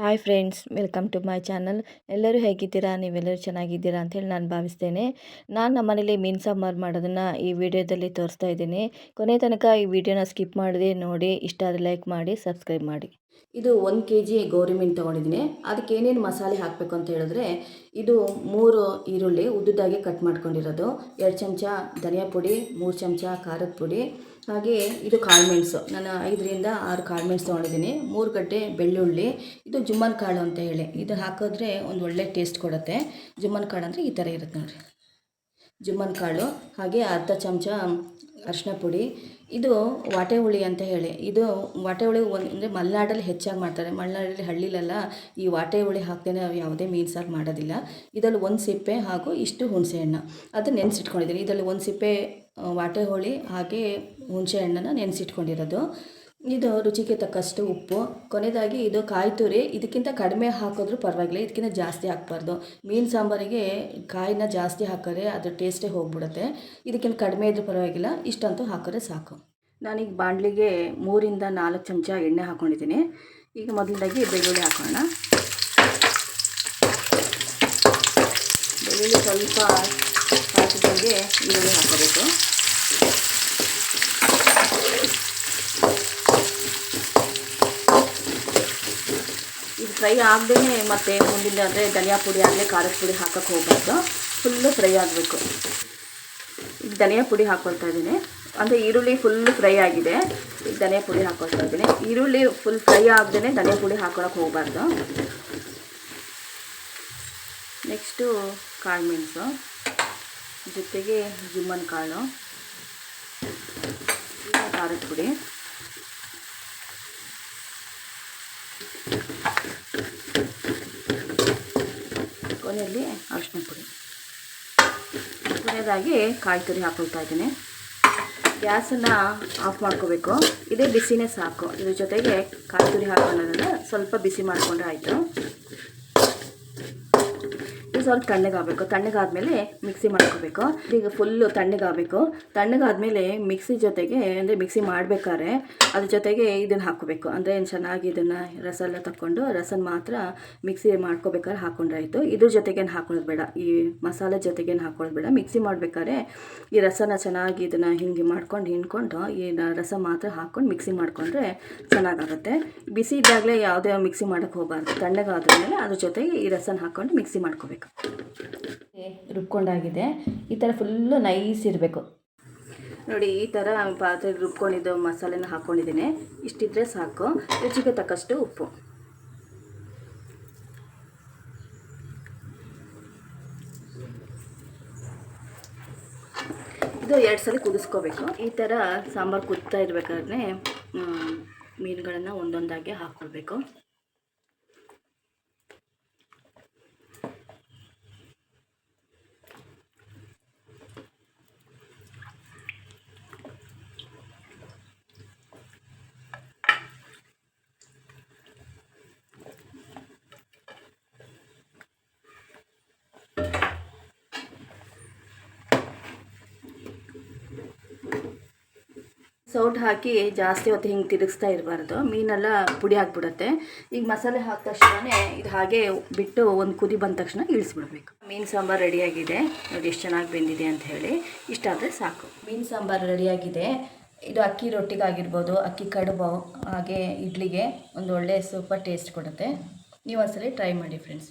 Hi friends welcome to my channel ಎಲ್ಲರೂ ಹೇಗಿದ್ದೀರಾ? ನೀವೆಲ್ಲರೂ ಚೆನ್ನಾಗಿದ್ದೀರಾ ಅಂತೇಳಿ ನಾನು ಭಾವಿಸ್ತೇನೆ. ನಾನು ನಮ್ಮ ಮನೇಲಿ ಮೀನು ಸಾಂಬಾರು ಮಾಡೋದನ್ನು ಈ ವಿಡಿಯೋದಲ್ಲಿ ತೋರಿಸ್ತಾ ಇದ್ದೀನಿ. ಕೊನೆ ತನಕ ಈ ವಿಡಿಯೋನ ಸ್ಕಿಪ್ ಮಾಡದೆ ನೋಡಿ, ಇಷ್ಟ ಆದರೆ ಲೈಕ್ ಮಾಡಿ ಸಬ್ಸ್ಕ್ರೈಬ್ ಮಾಡಿ. ಇದು ಒಂದು ಕೆ ಜಿ ಗೌರಿ ಮೀನು ತೊಗೊಂಡಿದ್ದೀನಿ. ಅದಕ್ಕೆ ಏನೇನು ಮಸಾಲೆ ಹಾಕಬೇಕು ಅಂತ ಹೇಳಿದ್ರೆ, ಇದು ಮೂರು ಈರುಳ್ಳಿ ಉದ್ದುದಾಗಿ ಕಟ್ ಮಾಡ್ಕೊಂಡಿರೋದು. ಎರಡು ಚಮಚ ಧನಿಯಾ ಪುಡಿ, ಮೂರು ಚಮಚ ಖಾರದ ಪುಡಿ, ಹಾಗೆ ಇದು ಕಾಳುಮೆಣಸು ನಾನು ಐದರಿಂದ ಆರು ಕಾಳುಮೆಣಸು ತೊಗೊಂಡಿದ್ದೀನಿ. ಮೂರು ಗಡ್ಡೆ ಬೆಳ್ಳುಳ್ಳಿ, ಇದು ಜುಮ್ಮನ್ ಕಾಳು ಅಂತ ಹೇಳಿ. ಇದು ಹಾಕಿದ್ರೆ ಒಂದು ಒಳ್ಳೆ ಟೇಸ್ಟ್ ಕೊಡುತ್ತೆ. ಜುಮ್ಮನ್ ಕಾಳು ಅಂದರೆ ಈ ಥರ ಇರುತ್ತೆ ನೋಡಿರಿ. ಜುಮ್ಮನ್ ಕಾಳು, ಹಾಗೆ ಅರ್ಧ ಚಮಚ ಅರಿಶಿನ ಪುಡಿ. ಇದು ವಾಟೆ ಹುಳಿ ಅಂತ ಹೇಳಿ. ಇದು ವಾಟೆ ಹುಳಿ ಒಂದು, ಅಂದರೆ ಮಲೆನಾಡಲ್ಲಿ ಹೆಚ್ಚಾಗಿ ಮಾಡ್ತಾರೆ. ಮಲೆನಾಡಲ್ಲಿ ಹಳ್ಳಿಲೆಲ್ಲ ಈ ವಾಟೆ ಹುಳಿ ಹಾಕ್ತೇನೆ ನಾವು ಯಾವುದೇ ಮೀನು ಸಾರು ಮಾಡೋದಿಲ್ಲ. ಇದರಲ್ಲಿ ಒಂದು ಸಿಪ್ಪೆ ಹಾಗೂ ಇಷ್ಟು ಹುಣಸೆ ಹಣ್ಣು. ಅದನ್ನು ನೆನೆಸಿಟ್ಕೊಂಡಿದ್ದೀನಿ ಇದರಲ್ಲಿ ಒಂದು ಸಿಪ್ಪೆ ವಾಟೆ ಹುಳಿ ಹಾಗೆ ಹುಣಸೆ ಹಣ್ಣನ್ನು ನೆನೆಸಿಟ್ಕೊಂಡಿರೋದು. ಇದು ರುಚಿಗೆ ತಕ್ಕಷ್ಟು ಉಪ್ಪು. ಕೊನೆಯದಾಗಿ ಇದು ಕಾಯಿ ತುರಿ. ಇದಕ್ಕಿಂತ ಕಡಿಮೆ ಹಾಕಿದ್ರೂ ಪರವಾಗಿಲ್ಲ. ಇದಕ್ಕಿಂತ ಜಾಸ್ತಿ ಹಾಕ್ಬಾರ್ದು. ಮೀನು ಸಾಂಬಾರಿಗೆ ಕಾಯಿನ ಜಾಸ್ತಿ ಹಾಕಿದ್ರೆ ಅದು ಟೇಸ್ಟೇ ಹೋಗ್ಬಿಡುತ್ತೆ. ಇದಕ್ಕಿಂತ ಕಡಿಮೆ ಇದ್ರೂ ಪರವಾಗಿಲ್ಲ. ಇಷ್ಟಂತೂ ಹಾಕಿದ್ರೆ ಸಾಕು. ನಾನೀಗ ಬಾಣಲಿಗೆ ಮೂರಿಂದ ನಾಲ್ಕು ಚಮಚ ಎಣ್ಣೆ ಹಾಕ್ಕೊಂಡಿದ್ದೀನಿ ಈಗ ಮೊದಲದಾಗಿ ಬೆಳ್ಳುಳ್ಳಿ ಹಾಕೋಣ. ಬೆಳ್ಳುಳ್ಳಿ ಸ್ವಲ್ಪ ಹಾಕಿದಂಗೆ ಈರುಳ್ಳಿ ಹಾಕೋಬೇಕು. ಫ್ರೈ ಆಗದೇ ಮತ್ತು ಮುಂದಿನ ಅಂದರೆ ಧನಿಯಾ ಪುಡಿ ಆಗಲಿ ಖಾರದ ಪುಡಿ ಹಾಕೋಕ್ಕೆ ಹೋಗ್ಬಾರ್ದು. ಫುಲ್ಲು ಫ್ರೈ ಆಗಬೇಕು. ಈಗ ಧನಿಯಾ ಪುಡಿ ಹಾಕ್ಕೊಳ್ತಾ ಇದ್ದೀನಿ. ಅಂದರೆ ಈರುಳ್ಳಿ ಫುಲ್ ಫ್ರೈ ಆಗಿದೆ. ಈಗ ಧನಿಯಾ ಪುಡಿ ಹಾಕ್ಕೊಳ್ತಾ ಇದ್ದೀನಿ. ಈರುಳ್ಳಿ ಫುಲ್ ಫ್ರೈ ಆಗದೇ ಧನಿಯಾ ಪುಡಿ ಹಾಕೊಳಕ್ಕೆ ಹೋಗಬಾರ್ದು. ನೆಕ್ಸ್ಟು ಕಾಳು ಮೆಣಸು. ಜೊತೆಗೆ ಜುಮ್ಮನ್ ಕಾಳು. ಖಾರದ ಪುಡಿ. ಕೊನೆಯಲ್ಲಿ ಅರಿಶಿನ ಪುಡಿ. ಕೊನೆಯದಾಗಿ ಕಾಯಿ ತುರಿ ಹಾಕೊಳ್ತಾ ಇದ್ದೀನಿ. ಗ್ಯಾಸನ್ನು ಆಫ್ ಮಾಡ್ಕೋಬೇಕು. ಇದೇ ಬಿಸಿನೇ ಸಾಕು. ಇದ್ರ ಜೊತೆಗೆ ಕಾಯಿ ತುರಿ ಹಾಕೊಳ್ಳೋದನ್ನು ಸ್ವಲ್ಪ ಬಿಸಿ ಮಾಡಿಕೊಂಡ್ರೆ ಆಯಿತು. ಸ್ವಲ್ಪ ತಣ್ಣಗಾಗಬೇಕು. ತಣ್ಣಗಾದ್ಮೇಲೆ ಮಿಕ್ಸಿ ಮಾಡ್ಕೋಬೇಕು. ಈಗ ಫುಲ್ಲು ತಣ್ಣಗಾಗಬೇಕು. ತಣ್ಣಗಾದ್ಮೇಲೆ ಮಿಕ್ಸಿ ಜೊತೆಗೆ, ಅಂದರೆ ಮಿಕ್ಸಿ ಮಾಡಬೇಕಾದ್ರೆ ಅದ್ರ ಜೊತೆಗೆ ಇದನ್ನು ಹಾಕೋಬೇಕು ಅಂದರೆ ಚೆನ್ನಾಗಿ ಇದನ್ನು ರಸ ಎಲ್ಲ ತಕ್ಕೊಂಡು ರಸನ ಮಾತ್ರ ಮಿಕ್ಸಿ ಮಾಡ್ಕೋಬೇಕಾದ್ರೆ ಹಾಕೊಂಡ್ರೆ ಆಯಿತು. ಇದ್ರ ಜೊತೆಗೇನು ಹಾಕೊಳ್ಳೋದು ಬೇಡ. ಈ ಮಸಾಲೆ ಜೊತೆಗೇನು ಹಾಕೊಳ್ಳೋದು ಬೇಡ. ಮಿಕ್ಸಿ ಮಾಡಬೇಕಾದ್ರೆ ಈ ರಸನ ಚೆನ್ನಾಗಿ ಇದನ್ನು ಹಿಂಗೆ ಮಾಡ್ಕೊಂಡು, ಹಿಂಡ್ಕೊಂಡು ಈ ರಸ ಮಾತ್ರ ಹಾಕ್ಕೊಂಡು ಮಿಕ್ಸಿ ಮಾಡಿಕೊಂಡ್ರೆ ಚೆನ್ನಾಗಾಗುತ್ತೆ. ಬಿಸಿ ಇದ್ದಾಗಲೇ ಯಾವುದೇ ಮಿಕ್ಸಿ ಮಾಡೋಕ್ಕೆ ಹೋಗಬಾರ್ದು. ತಣ್ಣಗಾದ್ಮೇಲೆ ಅದ್ರ ಜೊತೆಗೆ ಈ ರಸನ ಹಾಕ್ಕೊಂಡು ಮಿಕ್ಸಿ ಮಾಡ್ಕೋಬೇಕು. ರುಬ್ಕೊಂಡಾಗಿದೆ. ಈ ಥರ ಫುಲ್ಲು ನೈಸ್ ಇರಬೇಕು. ನೋಡಿ, ಈ ಥರ ಪಾತ್ರೆ ರುಬ್ಕೊಂಡಿದ್ದು ಮಸಾಲೆನ ಹಾಕ್ಕೊಂಡಿದ್ದೀನಿ ಇಷ್ಟಿದ್ರೆ ಸಾಕು. ರುಚಿಗೆ ತಕ್ಕಷ್ಟು ಉಪ್ಪು. ಇದು ಎರಡು ಸಲ ಕುದಿಸ್ಕೋಬೇಕು. ಈ ಥರ ಸಾಂಬಾರು ಕುದ್ತಾ ಇರಬೇಕಾದ್ರೆ ಮೀನುಗಳನ್ನು ಒಂದೊಂದಾಗಿ ಹಾಕ್ಕೊಳ್ಬೇಕು ಸೌಟ್ ಹಾಕಿ ಜಾಸ್ತಿ ಹೊತ್ತು ಹಿಂಗೆ ತಿರುಗಿಸ್ತಾ ಇರಬಾರ್ದು. ಮೀನೆಲ್ಲ ಪುಡಿ ಆಗಿಬಿಡುತ್ತೆ. ಈಗ ಮಸಾಲೆ ಹಾಕಿದ ತಕ್ಷಣ ಇದು ಹಾಗೆ ಬಿಟ್ಟು ಒಂದು ಕುದಿ ಬಂದ ತಕ್ಷಣ ಇಳಿಸ್ಬಿಡ್ಬೇಕು. ಮೀನು ಸಾಂಬಾರು ರೆಡಿಯಾಗಿದೆ. ನೋಡಿ ಎಷ್ಟು ಚೆನ್ನಾಗಿ ಬೆಂದಿದೆ ಅಂತ ಹೇಳಿ. ಇಷ್ಟ ಆದರೆ ಸಾಕು. ಮೀನು ಸಾಂಬಾರು ರೆಡಿಯಾಗಿದೆ. ಇದು ಅಕ್ಕಿ ರೊಟ್ಟಿಗಾಗಿರ್ಬೋದು, ಅಕ್ಕಿ ಕಡುಬು, ಹಾಗೆ ಇಡ್ಲಿಗೆ ಒಂದು ಒಳ್ಳೆಯ ಸೂಪರ್ ಟೇಸ್ಟ್ ಕೊಡುತ್ತೆ. ನೀವು ಒಂದ್ಸಲ ಟ್ರೈ ಮಾಡಿ ಫ್ರೆಂಡ್ಸ್